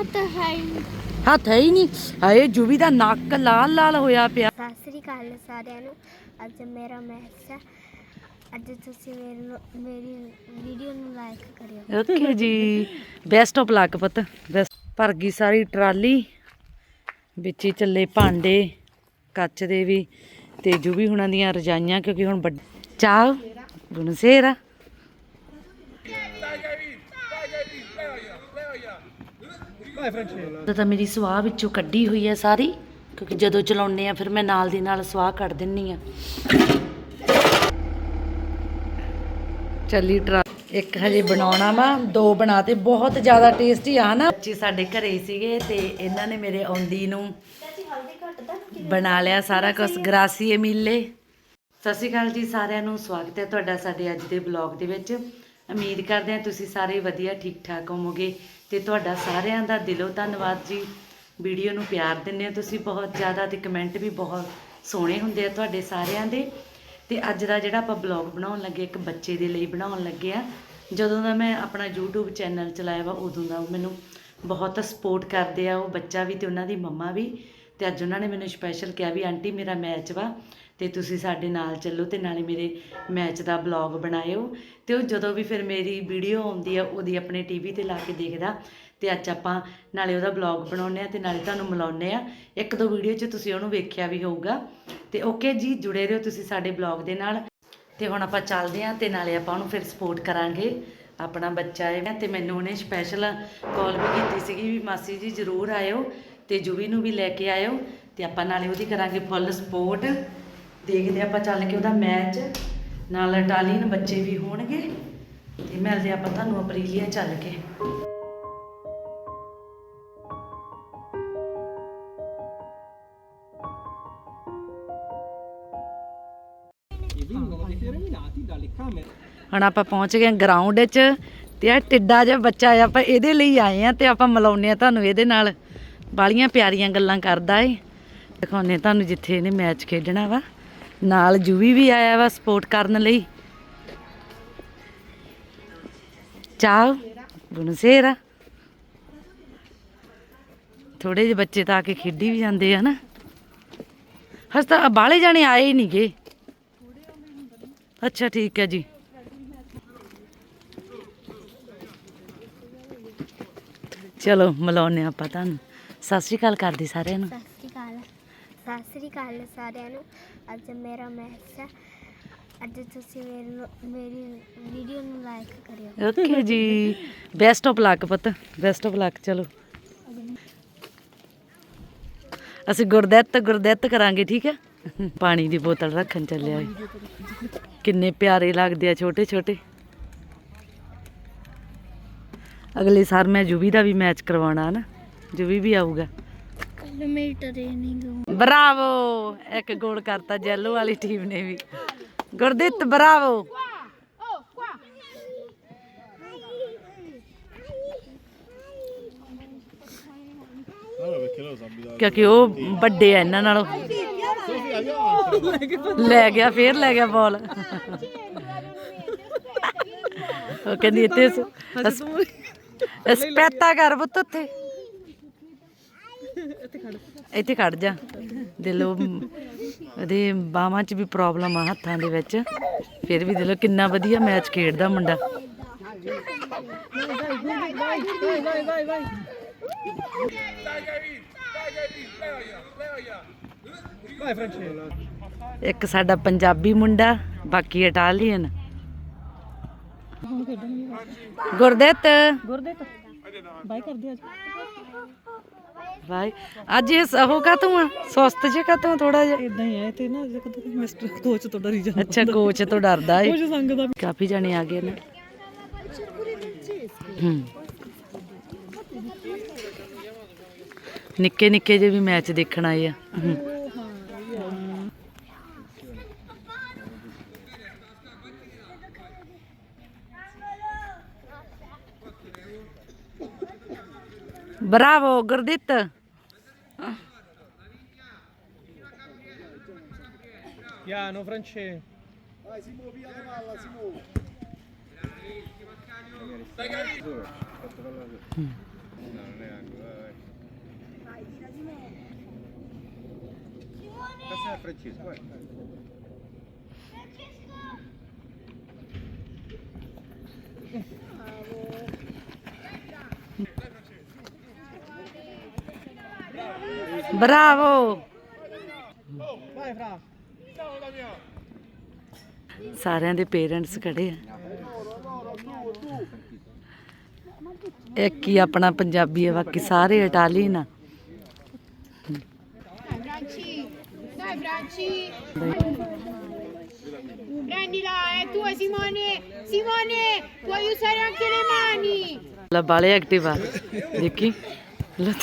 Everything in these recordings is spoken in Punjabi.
ਹੱਥ ਹੈ ਹੀ ਨਹੀਂ। ਹੱਥ ਹੈ ਹੀ ਨਹੀਂ। ਹਾਏ ਜੁਵੀ ਦਾ ਨੱਕ ਲਾਲ ਲਾਲ ਹੋਇਆ ਪਿਆ। ਸਤਿ ਸ੍ਰੀ ਅਕਾਲ ਸਾਰਿਆਂ ਨੂੰ। ਅੱਜ ਮੇਰਾ ਮੈਚ ਹੈ। ਅੱਜ ਤੁਸੀਂ ਮੇਰੀ ਮੇਰੀ ਵੀਡੀਓ ਨੂੰ ਲਾਈਕ ਕਰਿਓ। ਓਕੇ ਜੀ। ਬੈਸਟ ਆਫ ਲੱਕ ਪੁੱਤ। ਬੈਸਟ ਭਰ ਗਈ ਸਾਰੀ ਟਰਾਲੀ। ਵਿੱਚ ਹੀ ਚੱਲੇ ਭਾਂਡੇ ਕੱਚ ਦੇ ਵੀ। ਤੇ ਜੁਵੀ ਹੁਣਾਂ ਦੀਆਂ ਰਜਾਈਆਂ ਕਿਉਂਕਿ ਹੁਣ ਵੱਡ- ਚਾਹ ਬੁਨਸੇਰਾ ਤਾਂ ਤਾਂ ਮੇਰੀ ਸਵਾਹ ਵਿੱਚੋਂ ਕੱਢੀ ਹੋਈ ਹੈ ਸਾਰੀ, ਕਿਉਂਕਿ ਜਦੋਂ ਚਲਾਉਨੇ ਆ ਫਿਰ ਮੈਂ ਨਾਲ ਦੀ ਨਾਲ ਸਵਾਹ ਕੱਢ ਦਿੰਨੀ ਆ ਚੱਲੀ ਟਰਾ ਇੱਕ ਹਜੇ ਬਣਾਉਣਾ ਵਾ, ਦੋ ਬਣਾਤੇ ਬਹੁਤ ਜ਼ਿਆਦਾ ਟੇਸਟੀ ਆ ਨਾ ਬੱਚੇ ਸਾਡੇ ਘਰੇ ਸੀਗੇ ਤੇ ਇਹਨਾਂ ਨੇ ਮੇਰੇ ਆਉਂਦੀ ਨੂੰ ਬਣਾ ਲਿਆ ਸਾਰਾ ਕੁਝ ਗਰਾਸੀਏ ਮਿਲੇ। ਸਤਿ ਸ਼੍ਰੀ ਅਕਾਲ ਜੀ, ਸਾਰਿਆਂ ਨੂੰ ਸਵਾਗਤ ਹੈ ਤੁਹਾਡਾ ਸਾਡੇ ਅੱਜ ਦੇ ਬਲੌਗ ਦੇ ਵਿੱਚ। ਉਮੀਦ ਕਰਦੇ ਹਾਂ ਤੁਸੀਂ ਸਾਰੇ ਵਧੀਆ ਠੀਕ ਠਾਕ ਹੋਵੋਗੇ। ਤੇ ਤੁਹਾਡਾ ਸਾਰਿਆਂ ਦਾ ਦਿਲੋਂ ਧੰਨਵਾਦ ਜੀ। ਵੀਡੀਓ ਨੂੰ ਪਿਆਰ ਦਿੰਦੇ ਹੋ ਤੁਸੀਂ ਬਹੁਤ ਜ਼ਿਆਦਾ ਤੇ ਕਮੈਂਟ ਵੀ ਬਹੁਤ ਸੋਹਣੇ ਹੁੰਦੇ ਆ ਤੁਹਾਡੇ ਸਾਰਿਆਂ ਦੇ। ਤੇ ਅੱਜ ਦਾ ਜਿਹੜਾ ਆਪਾਂ ਬਲੌਗ ਬਣਾਉਣ ਲੱਗੇ, ਇੱਕ ਬੱਚੇ ਦੇ ਲਈ ਬਣਾਉਣ ਲੱਗੇ ਆ, ਜਦੋਂ ਦਾ ਮੈਂ ਆਪਣਾ YouTube ਚੈਨਲ ਚਲਾਇਆ ਵਾ, ਉਦੋਂ ਦਾ ਉਹ ਮੈਨੂੰ ਬਹੁਤ ਸਪੋਰਟ ਕਰਦੇ ਆ, ਉਹ ਬੱਚਾ ਵੀ ਤੇ ਉਹਨਾਂ ਦੀ ਮੰਮਾ ਵੀ। ਤੇ ਅੱਜ ਉਹਨਾਂ ਨੇ ਮੈਨੂੰ ਸਪੈਸ਼ਲ ਕਿਹਾ ਵੀ ਆਂਟੀ ਮੇਰਾ ਮੈਚ ਵਾ। ਤੇ ਤੁਸੀਂ ਸਾਡੇ ਨਾਲ ਚੱਲੋ ਤੇ ਨਾਲੇ ਮੇਰੇ ਮੈਚ ਦਾ ਬਲੌਗ ਬਣਾਇਓ। ਤੇ ਉਹ ਜਦੋਂ ਵੀ ਫਿਰ ਮੇਰੀ ਵੀਡੀਓ ਆਉਂਦੀ ਆ, ਉਹਦੀ ਆਪਣੇ ਟੀਵੀ ਤੇ ਲਾ ਕੇ ਦੇਖਦਾ। ਤੇ ਅੱਜ ਆਪਾਂ ਨਾਲੇ ਉਹਦਾ ਬਲੌਗ ਬਣਾਉਂਦੇ ਆ ਤੇ ਨਾਲੇ ਤੁਹਾਨੂੰ ਮਿਲਾਉਂਦੇ ਆ। ਇੱਕ ਦੋ ਵੀਡੀਓ 'ਚ ਤੁਸੀਂ ਉਹਨੂੰ ਵੇਖਿਆ ਵੀ ਹੋਊਗਾ। ਤੇ ਓਕੇ ਜੀ, ਜੁੜੇ ਰਹੋ ਤੁਸੀਂ ਸਾਡੇ ਬਲੌਗ ਦੇ ਨਾਲ। ਤੇ ਹੁਣ ਆਪਾਂ ਚੱਲਦੇ ਆਂ ਤੇ ਨਾਲੇ ਆਪਾਂ ਉਹਨੂੰ ਫਿਰ ਸਪੋਰਟ ਕਰਾਂਗੇ। ਆਪਣਾ ਬੱਚਾ ਹੈ ਤੇ ਮੈਨੂੰ ਉਹਨੇ ਸਪੈਸ਼ਲ ਕਾਲ ਵੀ ਕੀਤੀ ਸੀਗੀ ਵੀ ਮਾਸੀ ਜੀ ਜ਼ਰੂਰ ਆਇਓ ਤੇ ਜੁਵੀ ਨੂੰ ਵੀ ਲੈ ਕੇ ਆਇਓ। ਤੇ ਆਪਾਂ ਨਾਲੇ ਉਹਦੀ ਕਰਾਂਗੇ ਫੁੱਲ ਸਪੋਰਟ ਦੇਖਦੇ ਆਪਾਂ ਚੱਲ ਕੇ ਉਹਦਾ ਮੈਚ ਨਾਲ ਇਟਾਲੀਅਨ ਬੱਚੇ ਵੀ ਹੋਣਗੇ, ਤੇ ਮਿਲਦੇ ਆਪਾਂ ਤੁਹਾਨੂੰ ਅਪਰੀਲੀਆ ਚੱਲ ਕੇ। ਹੁਣ ਆਪਾਂ ਪਹੁੰਚ ਗਏ ਗਰਾਊਂਡ 'ਚ, ਤੇ ਆ ਟਿੱਡਾ ਜਿਹਾ ਬੱਚਾ ਆ, ਆਪਾਂ ਇਹਦੇ ਲਈ ਆਏ ਆ ਤੇ ਆਪਾਂ ਮਿਲਾਉਂਦੇ ਆ ਤੁਹਾਨੂੰ ਇਹਦੇ ਨਾਲ। ਬਾਲੀਆਂ ਪਿਆਰੀਆਂ ਗੱਲਾਂ ਕਰਦਾ ਏ। ਦਿਖਾਉਂਦੇ ਆ ਤੁਹਾਨੂੰ ਜਿੱਥੇ ਇਹਨੇ ਮੈਚ ਖੇਡਣਾ ਵਾ। ਨਾਲ ਜੂਵੀ ਵੀ ਆਇਆ ਵਾ ਸਪੋਰਟ ਕਰਨ ਲਈ। ਚਾਹ ਬੁਨਸੇਰਾ ਥੋੜੇ ਜਿਹੇ ਬੱਚੇ ਤਾਂ ਆ ਕੇ ਖੇਡੀ ਵੀ ਜਾਂਦੇ ਆ ਨਾ। ਹਸਤਾ ਬਾਲੇ ਜਾਣੇ ਆਏ ਹੀ ਨਹੀਂਗੇ ਅੱਛਾ, ਠੀਕ ਹੈ ਜੀ। ਚਲੋ, ਮਿਲਾਉਂਦੇ ਹਾਂ ਆਪਾਂ ਤੁਹਾਨੂੰ। ਸਤਿ ਸ਼੍ਰੀ ਅਕਾਲ ਕਰਦੀ ਸਾਰਿਆਂ ਨੂੰ। ਸਤਿ ਸ੍ਰੀ ਅਕਾਲ। ਸਤਿ ਸ੍ਰੀ ਅਕਾਲ ਸਾਰਿਆਂ ਨੂੰ। ਅੱਜ ਮੇਰਾ ਮੈਚ ਹੈ। ਅੱਜ ਤੁਸੀਂ ਮੇਰੀ ਮੇਰੀ ਵੀਡੀਓ ਨੂੰ ਲਾਈਕ ਕਰਿਓ। ਓਕੇ ਜੀ। ਬੈਸਟ ਆਫ ਲੱਕ ਪੁੱਤ। ਬੈਸਟ ਆਫ ਲੱਕ ਚਲੋ। ਅਸੀਂ ਗੁਰਦਿੱਤ ਗੁਰਦਿੱਤ ਕਰਾਂਗੇ ਠੀਕ ਹੈ? ਪਾਣੀ ਦੀ ਬੋਤਲ ਰੱਖਣ ਚੱਲਿਆ ਏ। ਕਿੰਨੇ ਪਿਆਰੇ ਲੱਗਦੇ ਆ ਛੋਟੇ ਛੋਟੇ। ਅਗਲੇ ਸਾਲ ਮੈਂ ਜੁਵੀ ਦਾ ਵੀ ਮੈਚ ਕਰਵਾਉਣਾ ਨਾ। ਜੁਵੀ ਵੀ ਆਊਗਾ। ਕੱਲ ਮੇਰੀ ਟ੍ਰੇਨਿੰਗ ਬਰਾਵੋ। ਇੱਕ ਗੋਲ ਕਰਤਾ ਜੈਲੋ ਵਾਲੀ ਟੀਮ ਨੇ ਵੀ। ਗੁਰਦਿੱਤ ਬਰਾਵੋ। ਕਿਉਂਕਿ ਉਹ ਵੱਡੇ ਆ ਇਹਨਾਂ ਨਾਲੋਂ। ਲੈ ਗਿਆ ਫੇਰ ਲੈ ਗਿਆ ਬਾਲ ਉਹ ਕਹਿੰਦੀ ਇੱਥੇ ਸਪੈਤਾ ਕਰ ਪੁੱਤ ਉੱਥੇ। ਇੱਥੇ ਖੜ। ਜਾ। ਦਿਲੋਂ ਉਹਦੇ ਬਾਹਾਂ 'ਚ ਵੀ ਪ੍ਰੋਬਲਮ ਆ ਹੱਥਾਂ ਦੇ ਵਿੱਚ। ਫਿਰ ਵੀ ਦਿਲੋਂ ਕਿੰਨਾ ਵਧੀਆ ਮੈਚ ਖੇਡਦਾ ਮੁੰਡਾ। ਇੱਕ ਸਾਡਾ ਪੰਜਾਬੀ ਮੁੰਡਾ, ਬਾਕੀ ਇਟਾਲੀਅਨ। ਗੁਰਦਿੱਤ। ਗੁਰਦੇਤ। ਬਾਈ ਕਰਦੇ ਅੱਜ। ਭਾਈ ਅੱਜ ਇਹ ਉਹ ਕਾ ਤੂੰ ਸੁਸਤ ਜੇ ਕਾ ਤੂੰ ਥੋੜਾ ਜਿਹਾ? ਇਦਾਂ ਹੀ ਹੈ ਤੇ ਨਾ ਜਦੋਂ ਮਿਸਟਰ ਕੋਚ ਤੋਂ ਡਰੀ ਜਾਂਦਾ। ਅੱਛਾ ਕੋਚ ਤੋਂ ਡਰਦਾ ਏ। ਕੋਚ ਸੰਗ ਦਾ। ਕਾਫੀ ਜਣੇ ਆ ਗਏ ਨੇ। ਹੂੰ। ਨਿੱਕੇ ਨਿੱਕੇ ਜੇ ਵੀ ਮੈਚ ਦੇਖਣ ਆਏ ਆ। Bravo, Gordetta. Piano, Francesco. Vai, si muove, via piano palla, si muove. Bravissimo, Stai capendo? No, non è angolo, vai. Vai, tira Simone. Simone! Passa a Francesco, vai. Francesco! Fra. ਸਾਰਿਆਂ ਦੇ ਪੇਰੈਂਟਸ ਖੜੇ ਆ ਇੱਕ ਹੀ ਆਪਣਾ ਪੰਜਾਬੀ ਹੈ ਬਾਕੀ ਸਾਰੇ ਇਟਾਲੀਅਨ ਆ Bracci, dai bracci. Prendila, è tua Simone. Simone, puoi usare anche le mani. ਲਾ ਬਾਲੇ ਐਕਟਿਵ ਆ ਦੇਖੀ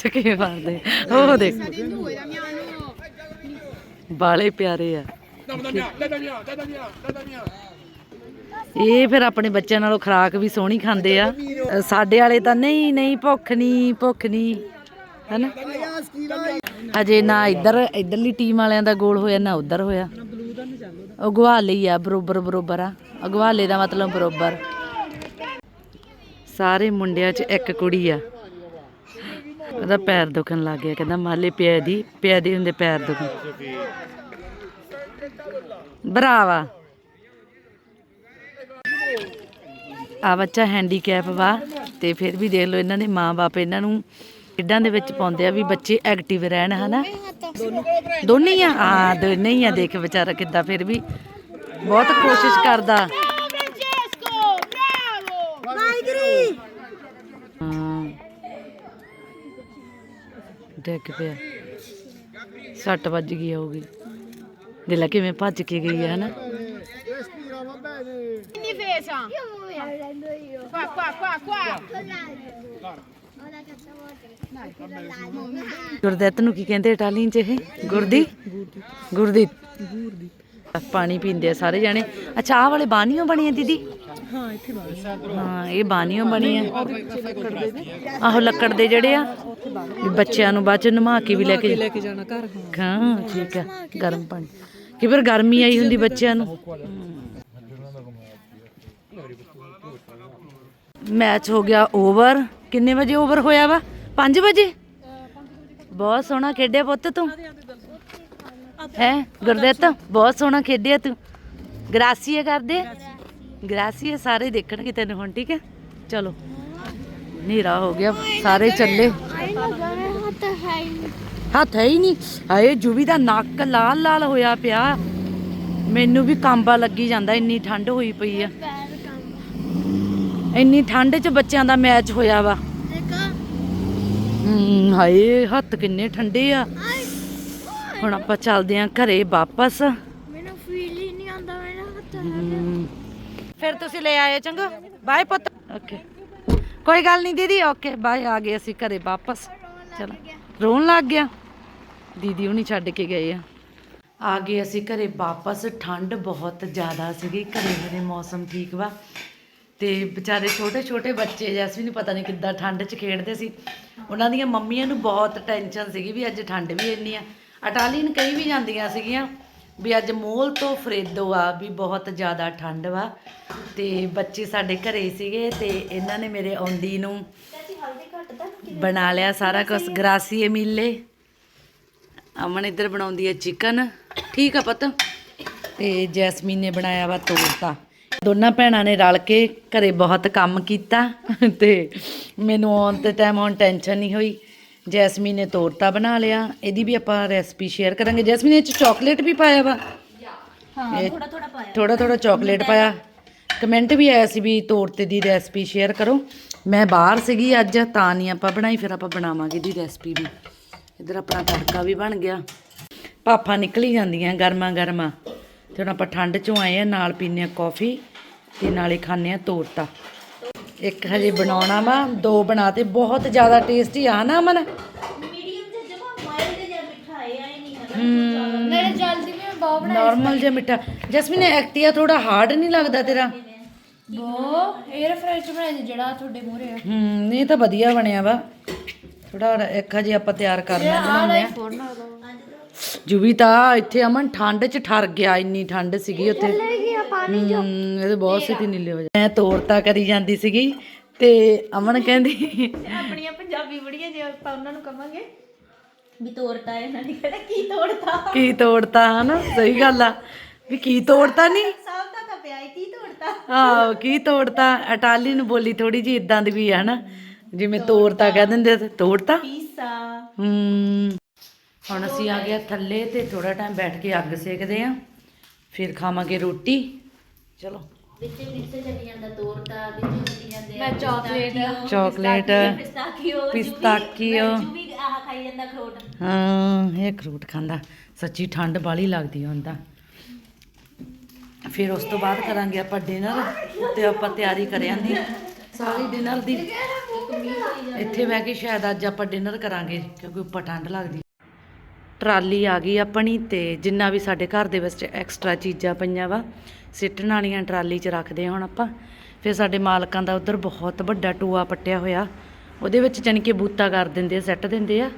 ਕੇ ਮਾਰਦੇ। ਉਹ ਦੇਖ। ਬਾਲੇ ਪਿਆਰੇ ਆ। ਇਹ ਫਿਰ ਆਪਣੇ ਬੱਚਿਆਂ ਨਾਲੋਂ ਖੁਰਾਕ ਵੀ ਸੋਹਣੀ ਖਾਂਦੇ ਆ। ਸਾਡੇ ਵਾਲੇ ਤਾਂ ਨਹੀਂ ਨਹੀਂ, ਭੁੱਖ ਨਹੀਂ ਭੁੱਖ ਨਹੀਂ। ਹੈਨਾ? ਹਜੇ ਨਾ ਇੱਧਰ, ਇੱਧਰਲੀ ਟੀਮ ਵਾਲਿਆਂ ਦਾ ਗੋਲ ਹੋਇਆ, ਨਾ ਉੱਧਰ ਹੋਇਆ। ਉਹ ਗਵਾਲੇ ਆ, ਬਰੋਬਰ ਬਰੋਬਰ ਆ। ਅਗਵਾਲੇ ਦਾ ਮਤਲਬ ਬਰੋਬਰ। ਸਾਰੇ ਮੁੰਡਿਆਂ 'ਚ ਇੱਕ ਕੁੜੀ ਆ। ਉਹਦਾ ਪੈਰ ਦੁਖਣ ਲੱਗ ਗਿਆ, ਕਹਿੰਦਾ ਮਾਲੇ ਪਿਆ ਦੀ ਪਿਆ ਦੀ ਹੁੰਦੇ ਪੈਰ ਦੁਖਣ। ਬਰਾਵਾ ਆ ਬੱਚਾ ਹੈਂਡੀਕੈਪ ਵਾ, ਤੇ ਫਿਰ ਵੀ ਦੇਖ ਲਓ ਇਹਨਾਂ ਦੇ ਮਾਪੇ ਇਹਨਾਂ ਨੂੰ ਖੇਡਾਂ ਦੇ ਵਿੱਚ ਪਾਉਂਦੇ ਆ ਵੀ ਬੱਚੇ ਐਕਟਿਵ ਰਹਿਣ, ਹਨਾ? ਦੋਨੇ ਹੀ ਆ? ਆ ਦੋਨੇ ਹੀ ਆ, ਦੇਖ ਵਿਚਾਰਾ ਕਿੱਦਾਂ ਫਿਰ ਵੀ ਬਹੁਤ ਕੋਸ਼ਿਸ਼ ਕਰਦਾ। ਡਿੱਗ ਪਿਆ ਸੱਟ ਵੱਜ ਗਈ ਹੋਊਗੀ ਦਿਲਾ ਕਿਵੇਂ ਭੱਜ ਕੇ ਗਈ ਹੈ ਹਨਾ In difesa. Qua, qua, qua, qua. Gurdit ਨੂੰ ਕੀ ਕਹਿੰਦੇ ਇਟਾਲੀਅਨ ਚ ਇਹ ਗੁਰਦੀ ਗੁਰਦੀ ਪਾਣੀ ਪੀਂਦੇ ਆ ਸਾਰੇ ਜਾਣੇ। ਅੱਛਾ ਆਹ ਵਾਲੇ ਬਾਨੀਓ ਬਣੇ ਆ ਦੀਦੀ? ਹਾਂ ਇੱਥੇ ਬਾਹਰ ਹਾਂ ਇਹ ਬਾਨੀਓ ਬਣੇ ਆ ਆਹੋ ਲੱਕੜ ਦੇ ਜਿਹੜੇ ਆ ਵੀ ਬੱਚਿਆਂ ਨੂੰ ਬਾਅਦ ਚ ਨਮਾ ਕੇ ਵੀ ਲੈ ਕੇ ਲੈ ਕੇ ਜਾਣਾ ਘਰ ਹਾਂ। ਹਾਂ ਠੀਕ ਆ ਗਰਮ ਪਾਣੀ। ਕਿ ਫਿਰ ਗਰਮੀ ਆਈ ਹੁੰਦੀ ਬੱਚਿਆਂ ਨੂੰ। ਮੈਚ ਹੋ ਗਿਆ ਓਵਰ। ਕਿੰਨੇ ਵਜੇ ਓਵਰ ਹੋਇਆ ਵਾ? 5 ਵਜੇ? ਬਹੁਤ ਸੋਹਣਾ ਖੇਡਿਆ ਪੁੱਤ ਤੂੰ। ਹੈ ਗੁਰਦੇਤ ਬਹੁਤ ਸੋਹਣਾ ਖੇਡਿਆ ਤੂੰ ਗਰਾਸੀਏ ਕਰਦੇ ਗਰਾਸੀਏ ਸਾਰੇ ਦੇਖਣਗੇ ਤੈਨੂੰ ਹੁਣ ਠੀਕ ਹੈ ਚਲੋ ਹਨੇਰਾ ਹੋ ਗਿਆ ਸਾਰੇ ਚੱਲੇ. ਹੱਥ ਹੈ ਹੀ ਨਹੀਂ ਹਾਏ ਜੁਵੀ ਦਾ ਨੱਕ ਲਾਲ ਲਾਲ ਹੋਇਆ ਪਿਆ ਮੈਨੂੰ ਵੀ ਕਾਂਬਾ ਲੱਗੀ ਜਾਂਦਾ ਇੰਨੀ ਠੰਡ ਹੋਈ ਪਈ ਆ. ਇੰਨੀ ਠੰਡ 'ਚ ਬੱਚਿਆਂ ਦਾ ਮੈਚ ਹੋਇਆ ਵਾ. ਹਮ, ਹਾਏ ਹੱਥ ਕਿੰਨੇ ਠੰਡੇ ਆ. ਹੁਣ ਆਪਾਂ ਚੱਲਦੇ ਆਂ ਘਰੇ ਵਾਪਸ। Meno figli ਨਹੀਂ ਆਂਦਾ ਮੇਰਾ ਹੱਥ ਫਿਰ ਤੁਸੀਂ ਲੈ ਆਇਓ ਚੰਗਾ। ਬਾਏ ਪੁੱਤ। ਓਕੇ ਕੋਈ ਗੱਲ ਨਹੀਂ ਦੀਦੀ ਓਕੇ ਬਾਏ ਆ ਗਏ ਅਸੀਂ ਘਰੇ ਵਾਪਸ। ਚਲੋ। ਰੋਣ ਲੱਗ ਗਿਆ। ਦੀਦੀ ਹੁਣੀ ਛੱਡ ਕੇ ਗਏ ਆ। ਆ ਗਏ ਅਸੀਂ ਘਰੇ ਵਾਪਸ। ਠੰਡ ਬਹੁਤ ਜ਼ਿਆਦਾ ਸੀਗੀ। ਘਰੇ ਮੇਰੇ ਮੌਸਮ ਠੀਕ ਵਾ। ਤੇ ਵਿਚਾਰੇ ਛੋਟੇ ਛੋਟੇ ਬੱਚੇ ਜੈਸਮੀਨ ਨੂੰ ਪਤਾ ਨਹੀਂ ਕਿੱਦਾਂ ਠੰਡ 'ਚ ਖੇਡਦੇ ਸੀ। ਉਹਨਾਂ ਦੀਆਂ ਮੰਮੀਆਂ ਨੂੰ ਬਹੁਤ ਟੈਨਸ਼ਨ ਸੀਗੀ ਵੀ ਅੱਜ ਠੰਡ ਵੀ ਇੰਨੀ ਆ। ਇਟਾਲੀਅਨ ਕਈ ਵੀ ਜਾਂਦੀਆਂ ਸੀਗੀਆਂ ਵੀ ਅੱਜ ਮੋਲ ਤੋਂ ਫਰੇਦੋ ਆ ਵੀ ਬਹੁਤ ਜ਼ਿਆਦਾ ਠੰਡ ਵਾ। ਤੇ ਬੱਚੇ ਸਾਡੇ ਘਰੇ ਹੀ ਸੀਗੇ ਤੇ ਇਹਨਾਂ ਨੇ ਮੇਰੇ ਆਉਂਦੀ ਨੂੰ ਬਣਾ ਲਿਆ ਸਾਰਾ ਕੁਝ ਗਰਾਸੀਏ ਮਿਲੇ। ਅਮਨ ਇੱਧਰ ਬਣਾਉਂਦੀ ਹੈ ਚਿਕਨ। ਠੀਕ ਆ ਪਤ। ਤੇ ਜੈਸਮੀਨ ਨੇ ਬਣਾਇਆ ਵਾ ਤੋਰਤਾ। ਦੋਨਾਂ ਭੈਣਾਂ ਨੇ ਰਲ ਕੇ ਘਰੇ ਬਹੁਤ ਕੰਮ ਕੀਤਾ ਤੇ ਮੈਨੂੰ ਆਉਣ ਤੇ ਟਾਈਮ ਹੁਣ ਟੈਨਸ਼ਨ ਨਹੀਂ ਹੋਈ। ਜੈਸਮੀਨ ਨੇ ਤੋਰਤਾ ਬਣਾ ਲਿਆ ਇਹਦੀ ਵੀ ਆਪਾਂ ਰੈਸਪੀ ਸ਼ੇਅਰ ਕਰਾਂਗੇ। ਜੈਸਮੀਨ ਇਹ ਚ ਚਾਕਲੇਟ ਵੀ ਪਾਇਆ ਵਾ? ਹਾਂ ਥੋੜਾ ਥੋੜਾ ਪਾਇਆ। ਥੋੜਾ ਥੋੜਾ ਚਾਕਲੇਟ ਪਾਇਆ। ਕਮੈਂਟ ਵੀ ਆਇਆ ਸੀ ਵੀ ਤੋਰਤੇ ਦੀ ਰੈਸਪੀ ਸ਼ੇਅਰ ਕਰੋ। ਮੈਂ ਬਾਹਰ ਸੀਗੀ ਅੱਜ ਤਾਂ ਨਹੀਂ ਆਪਾਂ ਬਣਾਈ ਫਿਰ ਆਪਾਂ ਬਣਾਵਾਂਗੇ ਦੀ ਰੈਸਪੀ ਵੀ। ਇਧਰ ਆਪਣਾ ਤੜਕਾ ਵੀ ਬਣ ਗਿਆ। ਭਾਫਾਂ ਨਿਕਲੀ ਜਾਂਦੀਆਂ ਗਰਮਾ ਗਰਮਾ। ਤੇ ਹੁਣ ਆਪਾਂ ਠੰਡ ਚੋਂ ਆਏ ਆ ਨਾਲ ਪੀਨੇ ਆ ਕਾਫੀ ਤੇ ਨਾਲੇ ਖਾਣੇ ਆ ਤੋਰਤਾ। ਇੱਕ ਹਜੇ ਬਣਾਉਣਾ ਵਾ ਦੋ ਬਣਾ ਤੇ ਬਹੁਤ ਜ਼ਿਆਦਾ ਟੇਸਟੀ ਆ ਨਾ ਅਮਨ? ਮੇਰੇ ਜਲਦੀ ਮੈਂ ਬਹੁਤ ਨਾਰਮਲ ਜਿਹਾ ਮਿੱਠਾ। ਜਸਮੀਨ ਐਕਟੀਆ ਥੋੜਾ ਹਾਰਡ ਨਹੀਂ ਲੱਗਦਾ ਤੇਰਾ? ਬੋ 에ਅਰ ਫਰਾਈਰ ਬਣਾਇਆ ਸੀ ਜਿਹੜਾ ਤੁਹਾਡੇ ਮੂਹਰੇ ਆ। ਹੂੰ ਇਹ ਤਾਂ ਵਧੀਆ ਬਣਿਆ ਵਾ। ਥੋੜਾ ਇੱਕ ਹਜੇ ਆਪਾਂ ਤਿਆਰ ਕਰਨਾ ਬਣਾਉਂਦੇ ਆ। ਜੁਵੀ ਤਾਂ ਇੱਥੇ ਅਮਨ ਠੰਡ 'ਚ ਠਰ ਗਿਆ ਇੰਨੀ ਠੰਡ ਸੀਗੀ ਉੱਥੇ। ਲੱਗੀ ਆ ਪਾਣੀ ਹੂੰ ਇਹਦੇ ਬਹੁਤ ਸਿੱਧੀ ਨੀਲੇ ਹੋ ਜਾ ਮੈਂ ਤੋਰਤਾ ਕਰੀ ਜਾਂਦੀ ਸੀਗੀ ਤੇ ਅਮਨ ਕਹਿੰਦੀ ਆਪਣੀਆਂ ਪੰਜਾਬੀ ਬੜੀਆਂ ਜੇ ਆਪਾਂ ਉਹਨਾਂ ਨੂੰ ਕਵਾਂਗੇ ਵੀ ਤੋੜਤਾ ਇਹਨਾਂ ਨੇ ਕਿਹੜਾ ਕੀ ਤੋੜਤਾ? ਕੀ ਤੋੜਤਾ ਹਨਾ? ਸਹੀ ਗੱਲ ਆ। ਵੀ ਕੀ ਤੋੜਤਾ ਨਹੀਂ ਸਭ ਦਾ ਤਾਂ ਪਿਆ ਹੈ, ਕੀ ਤੋੜਤਾ? ਆਹੋ ਕੀ ਤੋੜਤਾ? ਅਟਾਲੀ ਨੂੰ ਬੋਲੀ ਥੋੜੀ ਜੀ ਇਦਾਂ ਦੀ ਵੀ ਆ ਹਨਾ? ਜਿਵੇਂ ਤੋੜਤਾ ਕਹਿ ਦਿੰਦੇ ਆ ਤੇ ਤੋੜਤਾ? ਪੀਸਾ। ਹੂੰ। ਹੁਣ ਅਸੀਂ ਆ ਗਏ ਥੱਲੇ ਤੇ ਥੋੜਾ ਟਾਈਮ ਬੈਠ ਕੇ ਅੱਗ ਸੇਕਦੇ ਆ ਫਿਰ ਖਾਵਾਂਗੇ ਰੋਟੀ। ਚਲੋ। ਵਿੱਚ ਵਿੱਚ ਚੱਲੀ ਜਾਂਦਾ ਤੋੜਤਾ ਵਿੱਚ ਚੱਲੀ ਜਾਂਦੇ ਮੈਂ ਚਾਕਲੇਟ ਪਿਸਤਾਕੀਓ ਪਿਸਤਾਕੀਓ ਵੀ ਆਹ ਖਾਈ ਜਾਂਦਾ ਖਰੋਟ ਹਾਂ ਇਹ ਫਰੂਟ ਖਾਂਦਾ। ਸੱਚੀ ਠੰਡ ਬਾਲੀ ਲੱਗਦੀ ਤਾਂ। ਫਿਰ ਉਸ ਤੋਂ ਬਾਅਦ ਕਰਾਂਗੇ ਆਪਾਂ ਡਿਨਰ ਤੇ ਆਪਾਂ ਤਿਆਰੀ ਕਰਿਆਂ ਦੀ ਸਾਰੀ ਡਿਨਰ ਦੀ। ਇੱਥੇ ਬਹਿ ਕੇ ਸ਼ਾਇਦ ਅੱਜ ਆਪਾਂ ਡਿਨਰ ਕਰਾਂਗੇ ਕਿਉਂਕਿ ਉੱਪਰ ਠੰਡ ਲੱਗਦੀ। ਟਰਾਲੀ ਆ ਗਈ ਆਪਣੀ ਤੇ ਜਿੰਨਾ ਵੀ ਸਾਡੇ ਘਰ ਦੇ ਵਿੱਚ ਐਕਸਟਰਾ ਚੀਜ਼ਾਂ ਪਈਆਂ ਵਾ, ਸਿੱਟਣ ਵਾਲੀਆਂ ਟਰਾਲੀ 'ਚ ਰੱਖਦੇ ਹਾਂ ਹੁਣ ਆਪਾਂ। ਫਿਰ ਸਾਡੇ ਮਾਲਕਾਂ ਦਾ ਉਧਰ ਬਹੁਤ ਵੱਡਾ ਟੂਆ ਪੱਟਿਆ ਹੋਇਆ। ਉਹਦੇ ਵਿੱਚ ਜਾਣੀ ਕਿ ਬੂਤਾ ਕਰ ਦਿੰਦੇ ਆ, ਸੈੱਟ ਦਿੰਦੇ ਆ।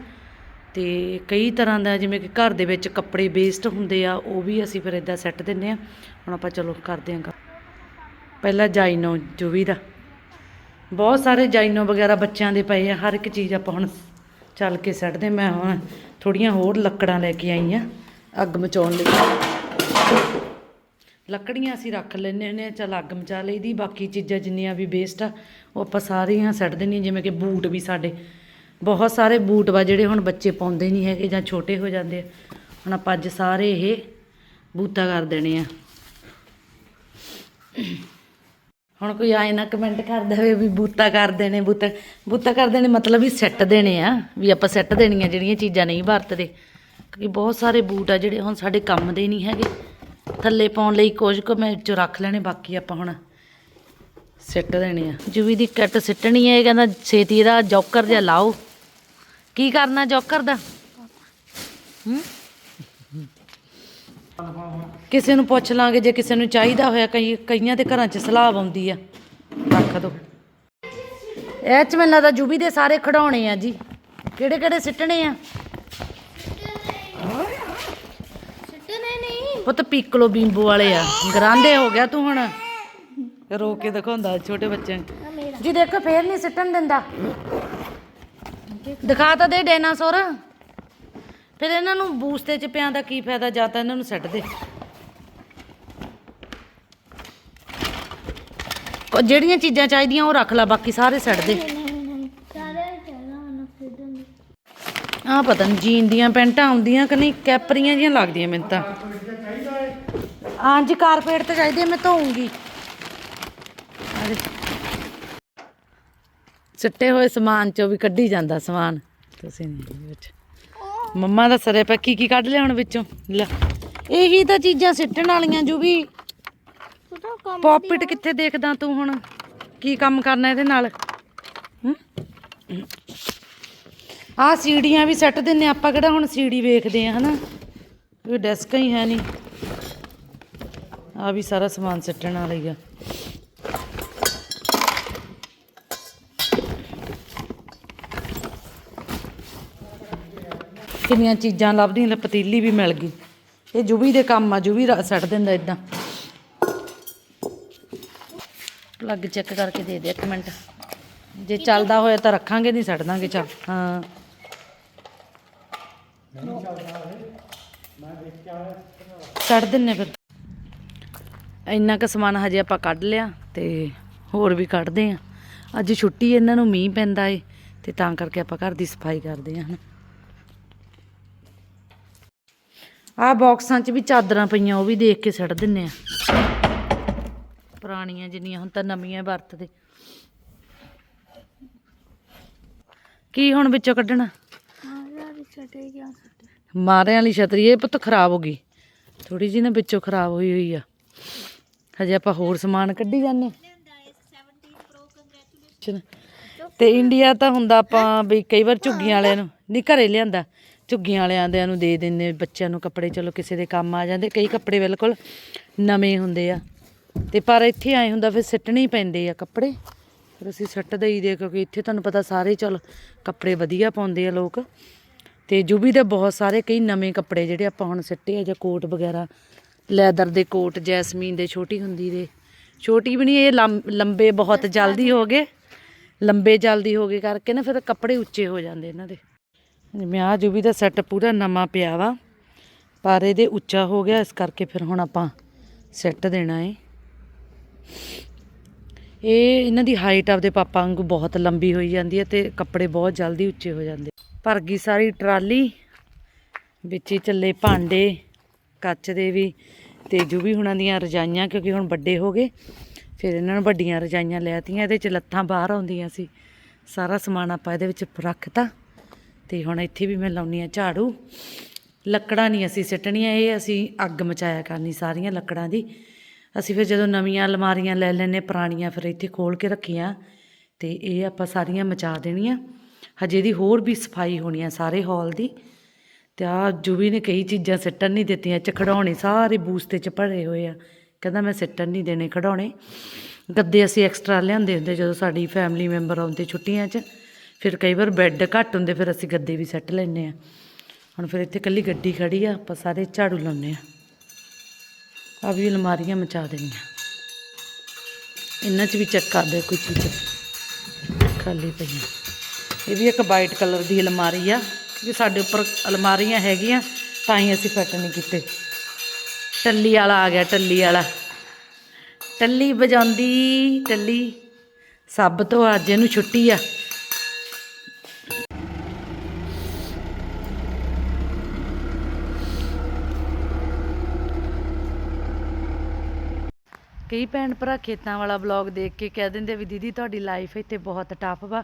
ਤੇ ਕਈ ਤਰ੍ਹਾਂ ਦਾ ਜਿਵੇਂ ਕਿ ਘਰ ਦੇ ਵਿੱਚ ਕੱਪੜੇ ਵੇਸਟ ਹੁੰਦੇ ਆ, ਉਹ ਵੀ ਅਸੀਂ ਫਿਰ ਇਦਾਂ ਸੈੱਟ ਦਿੰਦੇ ਆ ਹੁਣ ਆਪਾਂ ਚਲੋ ਕਰਦੇ ਹਾਂ ਕੰਮ। ਪਹਿਲਾਂ ਜਾਈਨੋ ਜੁਵੀ ਦਾ। ਬਹੁਤ ਸਾਰੇ ਜਾਈਨੋ ਵਗੈਰਾ ਬੱਚਿਆਂ ਦੇ ਪਏ ਆ, ਹਰ ਇੱਕ ਚੀਜ਼ ਆਪਾਂ ਹੁਣ ਚੱਲ ਕੇ ਸੱਟਦੇ, ਮੈਂ ਹੁਣ ਥੋੜੀਆਂ ਹੋਰ ਲੱਕੜਾਂ ਲੈ ਕੇ ਆਈ ਆ, ਅੱਗ ਮਚਾਉਣ ਲਈ। ਲੱਕੜੀਆਂ ਅਸੀਂ ਰੱਖ ਲੈਂਦੇ ਹੁੰਦੇ ਆ ਚੱਲ ਅੱਗ ਮਚਾ ਲਈਦੀ, ਬਾਕੀ ਚੀਜ਼ਾਂ ਜਿੰਨੀਆਂ ਵੀ ਵੇਸਟ ਆ, ਉਹ ਆਪਾਂ ਸਾਰੀਆਂ ਸੱਟ ਦਿੰਦੀਆਂ ਜਿਵੇਂ ਕਿ ਬੂਟ ਵੀ ਸਾਡੇ। ਬਹੁਤ ਸਾਰੇ ਬੂਟ ਵਾ ਜਿਹੜੇ ਹੁਣ ਬੱਚੇ ਪਾਉਂਦੇ ਨਹੀਂ ਹੈਗੇ ਜਾਂ ਛੋਟੇ ਹੋ ਜਾਂਦੇ ਆ। ਹੁਣ ਆਪਾਂ ਅੱਜ ਸਾਰੇ ਇਹ ਬੂਤਾ ਕਰ ਦੇਣੇ ਆ। ਹੁਣ ਕੋਈ ਆਏ ਨਾ ਕਮੈਂਟ ਕਰ ਦੇਵੇ ਵੀ ਬੂਤਾ ਕਰ ਦੇਣੇ, ਬੂਤਾ ਬੂਤਾ ਕਰ ਦੇਣੇ ਮਤਲਬ ਵੀ ਸੈੱਟ ਦੇਣੇ ਆ, ਵੀ ਆਪਾਂ ਸੈੱਟ ਦੇਣੀਆਂ ਜਿਹੜੀਆਂ ਚੀਜ਼ਾਂ ਨਹੀਂ ਵਰਤਦੇ। ਕਿਉਂਕਿ ਬਹੁਤ ਸਾਰੇ ਬੂਟ ਆ ਜਿਹੜੇ ਹੁਣ ਸਾਡੇ ਕੰਮ ਦੇ ਨਹੀਂ ਹੈਗੇ। ਥੱਲੇ ਪਾਉਣ ਲਈ ਕੁਝ ਕੁ ਮੈਂ ਚ ਰੱਖ ਲੈਣੇ, ਬਾਕੀ ਆਪਾਂ ਹੁਣ ਸਿੱਟ ਦੇਣੇ ਆ। ਜੁਵੀ ਦੀ ਕੱਟ ਸਿੱਟਣੀ ਹੈ ਇਹ ਕਹਿੰਦਾ ਛੇਤੀ ਦਾ ਜੋਕਰ ਜਿਹਾ ਲਾਓ। ਕੀ ਕਰਨਾ ਜੋਕਰ ਦਾ? ਹੂੰ? ਕਿਸੇ ਨੂੰ ਪੁੱਛ ਲਾਂਗੇ ਜੇ ਕਿਸੇ ਨੂੰ ਚਾਹੀਦਾ ਹੋਇਆ ਕਈ ਕਈਆਂ ਦੇ ਘਰਾਂ 'ਚ ਸਲਾਹ ਆਉਂਦੀ ਆ। ਰੱਖ ਦੋ। ਇਹ ਚ ਮੈਨੂੰ ਲੱਗਦਾ ਜੁਬੀ ਦੇ ਸਾਰੇ ਖਿਡੌਣੇ ਆ ਜੀ। ਕਿਹੜੇ ਕਿਹੜੇ ਸਿੱਟਣੇ ਆ? ਸਿੱਟਣੇ ਨਹੀਂ ਪੁੱਤ ਪੀਕਲੋ ਬੀਂਬੂ ਵਾਲੇ ਆ। ਗਰਾਂਦੇ ਹੋ ਗਿਆ ਤੂੰ ਹੁਣ। ਰੋ ਕੇ ਦਿਖਾਉਂਦਾ ਛੋਟੇ ਬੱਚਿਆਂ ਨੂੰ। ਜੀ ਦੇਖੋ, ਫੇਰ ਨਹੀਂ ਸਿੱਟਣ ਦਿੰਦਾ। ਦਿਖਾ ਤਾਂ ਦੇ ਡਾਇਨਾਸੌਰ ਫਿਰ ਇਹਨਾਂ ਨੂੰ ਬੂਸਤੇ ਚ ਪਿਆਂ ਦਾ ਕੀ ਫਾਇਦਾ? ਜਾਂ ਤਾਂ ਇਹਨਾਂ ਨੂੰ ਸੱਟ ਦੇ। ਉਹ ਜਿਹੜੀਆਂ ਚੀਜ਼ਾਂ ਚਾਹੀਦੀਆਂ ਉਹ ਰੱਖ ਲੈ ਬਾਕੀ ਸਾਰੇ ਸੱਟ ਦੇ। ਆਹ ਪਤਾ ਨਹੀਂ ਜੀਨ ਦੀਆਂ ਪੈਂਟਾਂ ਆਉਂਦੀਆਂ ਕਿ ਨਹੀਂ ਕੈਪਰੀਆਂ ਜੀਆਂ ਲੱਗਦੀਆਂ ਮੈਨੂੰ ਤਾਂ। ਹਾਂਜੀ ਕਾਰਪੇਟ ਤੇ ਚਾਹੀਦੀ ਆ, ਮੈਂ ਧੋਉਂਗੀ। ਸਿੱਟੇ ਹੋਏ ਸਮਾਨ ਚੋਂ ਵੀ ਕੱਢੀ ਜਾਂਦਾ ਸਮਾਨ। ਤੁਸੀਂ ਨਹੀਂ ਵਿੱਚ। ਮੰਮਾ ਦਾ ਸਰੇ ਪਾ ਕੀ ਕੀ ਕੱਢ ਲਿਆ ਹੁਣ ਵਿੱਚੋਂ? ਲੈ। ਇਹੀ ਤਾਂ ਚੀਜ਼ਾਂ ਸਿੱਟਣ ਵਾਲੀਆਂ ਜੋ ਵੀ ਕੰਮ ਪੌਪਿਟ ਕਿੱਥੇ ਦੇਖਦਾ ਤੂੰ ਹੁਣ? ਕੀ ਕੰਮ ਕਰਨਾ ਇਹਦੇ ਨਾਲ? ਆਹ ਸੀੜੀਆਂ ਵੀ ਸੱਟ ਦਿੰਨੇ ਆਪਾਂ ਕਿਹੜਾ ਹੁਣ ਸੀੜੀ ਵੇਖਦੇ ਆ ਹਨਾ? ਕੋਈ ਡੈਸਕ ਹੀ ਹੈ ਨਹੀਂ। ਆ ਵੀ ਸਾਰਾ ਸਮਾਨ ਸੱਟਣ ਵਾਲਾ ਆ। ਕਿੰਨੀਆਂ ਚੀਜ਼ਾਂ ਲੱਭਦੀਆਂ ਪਤੀਲੀ ਵੀ ਮਿਲ ਗਈ। ਇਹ ਜੁਬੀ ਦੇ ਕੰਮ ਆ ਜੁਬੀ ਸੱਟ ਦਿੰਦਾ ਇਦਾਂ ਪਲੱਗ ਚੈੱਕ ਕਰਕੇ ਦੇ ਦੇ ਇੱਕ ਮਿੰਟ। ਜੇ ਚੱਲਦਾ ਹੋਇਆ ਤਾਂ ਰੱਖਾਂਗੇ ਨਹੀਂ ਛੱਡ ਦਾਂਗੇ, ਚੱਲ। ਹਾਂ। ਛੱਡ ਦਿੰਨੇ ਫਿਰ। ਇੰਨਾ ਕੁ ਸਮਾਨ ਹਜੇ ਆਪਾਂ ਕੱਢ ਲਿਆ ਤੇ ਹੋਰ ਵੀ ਕੱਢਦੇ ਆ। ਅੱਜ ਛੁੱਟੀ ਇਹਨਾਂ ਨੂੰ ਮੀਂਹ ਪੈਂਦਾ ਏ, ਤੇ ਤਾਂ ਕਰਕੇ ਆਪਾਂ ਘਰ ਦੀ ਸਫ਼ਾਈ ਕਰਦੇ ਆ, ਹਨਾ। ਆਹ ਬਾਕਸਾਂ 'ਚ ਵੀ ਚਾਦਰਾਂ ਪਈਆਂ, ਉਹ ਵੀ ਦੇਖ ਕੇ ਛੱਡ ਦਿੰਨੇ ਆ। ਪੁਰਾਣੀਆਂ ਜਿੰਨੀਆਂ ਹੁਣ ਤਾਂ ਨਵੀਆਂ ਵਰਤਦੇ। ਕੀ ਹੁਣ ਵਿੱਚੋਂ ਕੱਢਣਾ? ਮਾਰਾ ਵਾਲੀ ਛਤਰੀ ਇਹ ਪੁੱਤ ਖਰਾਬ ਹੋ ਗਈ। ਥੋੜੀ ਜਿਹੀ ਨਾ ਵਿੱਚੋਂ ਖਰਾਬ ਹੋਈ ਹੋਈ ਆ। ਹਜੇ ਆਪਾਂ ਹੋਰ ਸਮਾਨ ਕੱਢੀ ਜਾਂਦੇ। ਤੇ ਇੰਡੀਆ ਤਾਂ ਹੁੰਦਾ ਆਪਾਂ ਵੀ ਕਈ ਵਾਰ ਝੁੱਗੀਆਂ ਵਾਲਿਆਂ ਨੂੰ ਨਹੀਂ ਘਰੇ ਲਿਆਂਦਾ। ਝੁੱਗੀਆਂ ਵਾਲਿਆਂ ਦੇ ਨੂੰ ਦੇ ਦਿੰਦੇ ਬੱਚਿਆਂ ਨੂੰ ਕੱਪੜੇ ਚਲੋ ਕਿਸੇ ਦੇ ਕੰਮ ਆ ਜਾਂਦੇ। ਕਈ ਕੱਪੜੇ ਬਿਲਕੁਲ ਨਵੇਂ ਹੁੰਦੇ ਆ। ਤੇ ਪਰ ਇੱਥੇ ਆਏ ਹੁੰਦਾ ਫਿਰ ਸਿੱਟਣੇ ਹੀ ਪੈਂਦੇ ਆ ਕੱਪੜੇ। ਫਿਰ ਅਸੀਂ ਸਿੱਟ ਦਈਦੇ ਕਿਉਂਕਿ ਇੱਥੇ ਤੁਹਾਨੂੰ ਪਤਾ ਸਾਰੇ ਚਲ ਕੱਪੜੇ ਵਧੀਆ ਪਾਉਂਦੇ ਆ ਲੋਕ। ਤੇ ਜੁਬੀ ਦੇ ਬਹੁਤ ਸਾਰੇ ਕਈ ਨਵੇਂ ਕੱਪੜੇ ਜਿਹੜੇ ਆਪਾਂ ਹੁਣ ਸਿੱਟੇ ਆ ਜਾਂ ਕੋਟ ਵਗੈਰਾ ਲੈਦਰ ਦੇ ਕੋਟ ਜੈਸਮੀਨ ਦੇ ਛੋਟੀ ਹੁੰਦੀ ਦੇ। ਛੋਟੀ ਵੀ ਨਹੀਂ ਇਹ ਲੰਬੇ ਬਹੁਤ ਜਲਦੀ ਹੋ ਗਏ। ਲੰਬੇ ਜਲਦੀ ਹੋ ਗਏ ਕਰਕੇ ਨਾ ਫਿਰ ਕੱਪੜੇ ਉੱਚੇ ਹੋ ਜਾਂਦੇ ਇਹਨਾਂ ਦੇ। ਜਿਵੇਂ ਆ ਜੋ ਵੀ ਦਾ ਸੈੱਟ ਪੂਰਾ ਨਵਾਂ ਪਿਆ ਵਾ ਪਰ ਇਹਦੇ ਉੱਚਾ ਹੋ ਗਿਆ ਇਸ ਕਰਕੇ ਫਿਰ ਹੁਣ ਆਪਾਂ ਸੈੱਟ ਦੇਣਾ ਏ। ਇਹ ਇਹਨਾਂ ਦੀ ਹਾਈਟ ਆਪਦੇ ਪਾਪਾ ਵਾਂਗੂ ਬਹੁਤ ਲੰਬੀ ਹੋਈ ਜਾਂਦੀ ਹੈ ਤੇ ਕੱਪੜੇ ਬਹੁਤ ਜਲਦੀ ਉੱਚੇ ਹੋ ਜਾਂਦੇ। ਭਰ ਗਈ ਸਾਰੀ ਟਰਾਲੀ, ਵਿੱਚ ਹੀ ਚੱਲੇ ਭਾਂਡੇ, ਕੱਚ ਦੇ ਵੀ ਤੇ ਜੋ ਵੀ ਹੁਣਾਂ ਦੀਆਂ ਰਜਾਈਆਂ ਕਿਉਂਕਿ ਹੁਣ ਵੱਡੇ ਹੋ ਗਏ। ਫਿਰ ਇਹਨਾਂ ਨੂੰ ਵੱਡੀਆਂ ਰਜਾਈਆਂ ਲੈਤੀਆਂ ਇਹਦੇ ਚ ਲੱਥਾਂ ਬਾਹਰ ਆਉਂਦੀਆਂ ਸੀ। ਸਾਰਾ ਸਮਾਨ ਆਪਾਂ ਇਹਦੇ ਵਿੱਚ ਰੱਖਤਾ ਤੇ ਹੁਣ ਇੱਥੇ ਵੀ ਮੈਂ ਲਾਉਣੀ ਆ ਝਾੜੂ। ਲੱਕੜਾਂ ਨਹੀਂ ਅਸੀਂ ਸਿੱਟਣੀਆਂ, ਇਹ ਅਸੀਂ ਅੱਗ ਮਚਾਇਆ ਕਰਨੀ ਸਾਰੀਆਂ ਲੱਕੜਾਂ ਦੀ। ਅਸੀਂ ਫਿਰ ਜਦੋਂ ਨਵੀਆਂ ਅਲਮਾਰੀਆਂ ਲੈ ਲੈਨੇ ਪੁਰਾਣੀਆਂ ਫਿਰ ਇੱਥੇ ਖੋਲ ਕੇ ਰੱਖੀਆਂ ਤੇ ਇਹ ਆਪਾਂ ਸਾਰੀਆਂ ਮਚਾ ਦੇਣੀਆਂ। ਹਜੇ ਦੀ ਹੋਰ ਵੀ ਸਫ਼ਾਈ ਹੋਣੀ ਆ ਸਾਰੇ ਹਾਲ ਦੀ। ਤੇ ਆ ਜੁਵੀ ਨੇ ਕਈ ਚੀਜ਼ਾਂ ਸਿੱਟਣ ਨਹੀਂ ਦਿੱਤੀਆਂ ਚ ਖੜਾਉਣੇ ਸਾਰੇ ਬੂਸਤੇ ਚ ਭਰੇ ਹੋਏ ਆ। ਕਹਿੰਦਾ ਮੈਂ ਸਿੱਟਣ ਨਹੀਂ ਦੇਣੇ ਖੜਾਉਣੇ ਗੱਦੇ ਅਸੀਂ ਐਕਸਟਰਾ ਲਿਆਂਦੇ ਹੁੰਦੇ ਜਦੋਂ ਸਾਡੀ ਫੈਮਿਲੀ ਮੈਂਬਰ ਆਉਂਦੇ ਛੁੱਟੀਆਂ 'ਚ। ਫਿਰ ਕਈ ਵਾਰ ਬੈੱਡ ਘੱਟ ਹੁੰਦੇ, ਫਿਰ ਅਸੀਂ ਗੱਦੇ ਵੀ ਸੈੱਟ ਲੈਂਦੇ ਆ। ਹੁਣ ਫਿਰ ਇੱਥੇ ਕੱਲੀ ਗੱਡੀ ਖੜੀ ਆ, ਆਪਾਂ ਸਾਰੇ ਝਾੜੂ ਲਾਉਂਦੇ ਆ। ਆ ਵੀ ਅਲਮਾਰੀਆਂ ਮਚਾ ਦੇਣੀਆਂ। ਇਹਨਾਂ 'ਚ ਵੀ ਚੈੱਕ ਕਰਦੇ ਕੋਈ ਚੀਜ਼। ਖਾਲੀ ਪਈਆਂ। ਇਹ ਵੀ ਇੱਕ ਵਾਈਟ ਕਲਰ ਦੀ ਅਲਮਾਰੀ ਆ। ਕਿ ਸਾਡੇ ਉੱਪਰ ਅਲਮਾਰੀਆਂ ਹੈਗੀਆਂ, ਤਾਂ ਹੀ ਅਸੀਂ ਫਿੱਟ ਨਹੀਂ ਕੀਤੇ। ਟੱਲੀ ਵਾਲਾ ਆ ਗਿਆ, ਟੱਲੀ ਵਾਲਾ। ਟੱਲੀ ਵਜਾਉਂਦੀ, ਟੱਲੀ। ਸਭ ਤੋਂ ਅੱਜ ਇਹਨੂੰ ਛੁੱਟੀ ਆ। ਕਈ ਭੈਣ ਭਰਾ ਖੇਤਾਂ ਵਾਲਾ ਵਲੌਗ ਦੇਖ ਕੇ ਕਹਿ ਦਿੰਦੇ ਵੀ ਦੀਦੀ ਤੁਹਾਡੀ ਲਾਈਫ ਇੱਥੇ ਬਹੁਤ ਟਫ ਵਾ।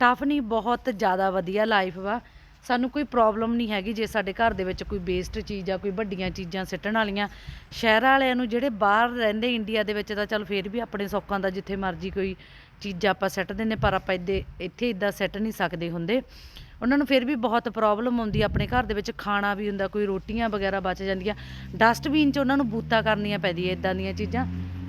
ਟਫ ਨਹੀਂ, ਬਹੁਤ ਜ਼ਿਆਦਾ ਵਧੀਆ ਲਾਈਫ ਵਾ। ਸਾਨੂੰ ਕੋਈ ਪ੍ਰੋਬਲਮ ਨਹੀਂ ਹੈਗੀ ਜੇ ਸਾਡੇ ਘਰ ਦੇ ਵਿੱਚ ਕੋਈ ਵੇਸਟ ਚੀਜ਼ ਆ, ਕੋਈ ਵੱਡੀਆਂ ਚੀਜ਼ਾਂ ਸਿੱਟਣ ਵਾਲੀਆਂ। ਸ਼ਹਿਰਾਂ ਵਾਲਿਆਂ ਨੂੰ ਜਿਹੜੇ ਬਾਹਰ ਰਹਿੰਦੇ ਇੰਡੀਆ ਦੇ ਵਿੱਚ ਤਾਂ ਚਲ ਫੇਰ ਵੀ ਆਪਣੇ ਸੌਕਾਂ ਦਾ ਜਿੱਥੇ ਮਰਜ਼ੀ ਕੋਈ ਚੀਜ਼ ਆਪਾਂ ਸਿੱਟ ਦਿੰਦੇ, ਪਰ ਆਪਾਂ ਇੱਦੇ, ਇੱਥੇ ਇਦਾਂ ਸਿੱਟ ਨਹੀਂ ਸਕਦੇ ਹੁੰਦੇ। ਉਹਨਾਂ ਨੂੰ ਫਿਰ ਵੀ ਬਹੁਤ ਪ੍ਰੋਬਲਮ ਆਉਂਦੀ ਆਪਣੇ ਘਰ ਦੇ ਵਿੱਚ ਖਾਣਾ ਵੀ ਹੁੰਦਾ, ਕੋਈ ਰੋਟੀਆਂ ਵਗੈਰਾ ਬਚ ਜਾਂਦੀਆਂ। ਡਸਟਬਿਨ 'ਚ ਉਹਨਾਂ ਨੂੰ ਬੂਤਾ ਕਰਨੀਆਂ ਪੈਂਦੀਆਂ ਇਦਾਂ ਦੀਆਂ ਚੀਜ਼ਾਂ।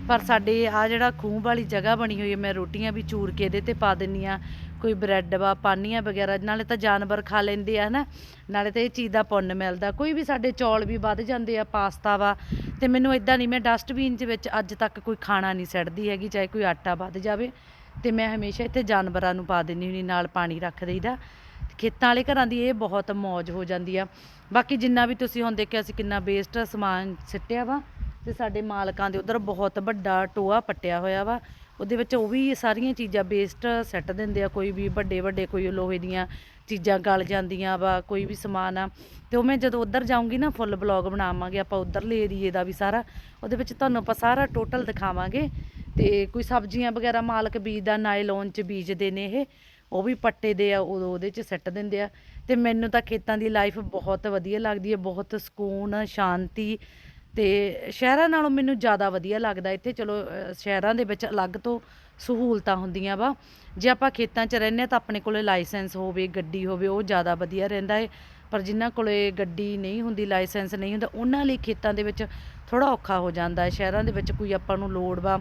ਪਰ ਸਾਡੇ ਆ ਜਿਹੜਾ ਖੂਹ ਵਾਲੀ ਜਗ੍ਹਾ ਬਣੀ ਹੋਈ ਹੈ, ਮੈਂ ਰੋਟੀਆਂ ਵੀ ਚੂਰ ਕੇ ਇਹਦੇ ਤੇ ਪਾ ਦਿੰਨੀ ਆ ਕੋਈ ਬ੍ਰੈਡ ਵਾ, ਪਾਨੀਆਂ ਵਗੈਰਾ, ਨਾਲੇ ਤਾਂ ਜਾਨਵਰ ਖਾ ਲੈਂਦੇ ਆ, ਹਨਾ? ਨਾਲੇ ਤਾਂ ਇਹ ਚੀਜ਼ ਦਾ ਪੁੰਨ ਮਿਲਦਾ। ਕੋਈ ਵੀ ਸਾਡੇ ਚੌਲ ਵੀ ਵੱਧ ਜਾਂਦੇ ਆ, ਪਾਸਤਾ ਵਾ, ਤੇ ਮੈਨੂੰ ਇਦਾਂ ਨਹੀਂ, ਮੈਂ ਡਸਟਬਿਨ 'ਚ ਵਿੱਚ ਅੱਜ ਤੱਕ ਕੋਈ ਖਾਣਾ ਨਹੀਂ ਸੜਦੀ ਹੈਗੀ, ਚਾਹੇ ਕੋਈ ਆਟਾ ਵੱਧ ਜਾਵੇ। ਤੇ ਮੈਂ ਹਮੇਸ਼ਾ ਇੱਥੇ ਜਾਨਵਰਾਂ ਨੂੰ ਪਾ ਦਿੰਨੀ ਹੁੰਦੀ, ਨਾਲ ਪਾਣੀ ਰੱਖ ਦੇਈਦਾ। ਖੇਤਾਂ ਵਾਲੇ ਘਰਾਂ ਦੀ ਇਹ ਬਹੁਤ ਮੌਜ ਹੋ ਜਾਂਦੀ ਆ। ਬਾਕੀ ਜਿੰਨਾ ਵੀ ਤੁਸੀਂ ਹੁਣ ਦੇਖਿਆ ਅਸੀਂ ਕਿੰਨਾ ਵੇਸਟ ਸਮਾਨ ਸਿੱਟਿਆ ਵਾ ਤੇ ਸਾਡੇ ਮਾਲਕਾਂ ਦੇ ਉਧਰ ਬਹੁਤ ਵੱਡਾ ਟੋਆ ਪੱਟਿਆ ਹੋਇਆ ਵਾ। ਉਹਦੇ ਵਿੱਚ ਉਹ ਵੀ ਸਾਰੀਆਂ ਚੀਜ਼ਾਂ ਵੇਸਟ ਸੱਟ ਦਿੰਦੇ ਆ, ਕੋਈ ਵੀ ਵੱਡੇ ਵੱਡੇ ਕੋਈ ਲੋਹੇ ਦੀਆਂ ਚੀਜ਼ਾਂ ਗਲ ਜਾਂਦੀਆਂ ਵਾ, ਕੋਈ ਵੀ ਸਮਾਨ ਆ। ਤੇ ਉਹ ਮੈਂ ਜਦੋਂ ਉਧਰ ਜਾਊਂਗੀ ਨਾ ਫੁੱਲ ਬਲੌਗ ਬਣਾਵਾਂਗੇ, ਆਪਾਂ ਉਧਰਲੇ ਏਰੀਏ ਦਾ ਵੀ ਸਾਰਾ। ਉਹਦੇ ਵਿੱਚ ਤੁਹਾਨੂੰ ਆਪਾਂ ਸਾਰਾ ਟੋਟਲ ਦਿਖਾਵਾਂਗੇ। ਤੇ ਕੋਈ ਸਬਜ਼ੀਆਂ ਵਗੈਰਾ ਮਾਲਕ ਬੀਜਦਾ ਨਾਈਲੋਨ ਚ ਬੀਜਦੇ ਨੇ ਇਹ, ਉਹ ਵੀ ਪੱਟੇ ਦੇ ਆ ਉਦੋਂ ਉਹਦੇ ਚ ਸੱਟ ਦਿੰਦੇ ਆ। ਤੇ ਮੈਨੂੰ ਤਾਂ ਖੇਤਾਂ ਦੀ ਲਾਈਫ ਬਹੁਤ ਵਧੀਆ ਲੱਗਦੀ ਹੈ, ਬਹੁਤ ਸਕੂਨ, ਸ਼ਾਂਤੀ ਤੇ ਸ਼ਹਿਰਾਂ ਨਾਲੋਂ ਮੈਨੂੰ ਜ਼ਿਆਦਾ ਵਧੀਆ ਲੱਗਦਾ ਇੱਥੇ। ਚਲੋ ਸ਼ਹਿਰਾਂ ਦੇ ਵਿੱਚ ਅਲੱਗ ਤੋਂ ਸਹੂਲਤਾਂ ਹੁੰਦੀਆਂ ਵਾ। ਜੇ ਆਪਾਂ ਖੇਤਾਂ 'ਚ ਰਹਿੰਦੇ ਹਾਂ ਤਾਂ ਆਪਣੇ ਕੋਲੇ ਲਾਇਸੈਂਸ ਹੋਵੇ, ਗੱਡੀ ਹੋਵੇ, ਉਹ ਜ਼ਿਆਦਾ ਵਧੀਆ ਰਹਿੰਦਾ ਏ। ਪਰ ਜਿਨ੍ਹਾਂ ਕੋਲੇ ਗੱਡੀ ਨਹੀਂ ਹੁੰਦੀ, ਲਾਇਸੈਂਸ ਨਹੀਂ ਹੁੰਦਾ, ਉਹਨਾਂ ਲਈ ਖੇਤਾਂ ਦੇ ਵਿੱਚ ਥੋੜਾ ਔਖਾ ਹੋ ਜਾਂਦਾ ਹੈ ਸ਼ਹਿਰਾਂ ਦੇ ਵਿੱਚ ਕੋਈ ਆਪਾਂ ਨੂੰ ਲੋੜ ਵਾ,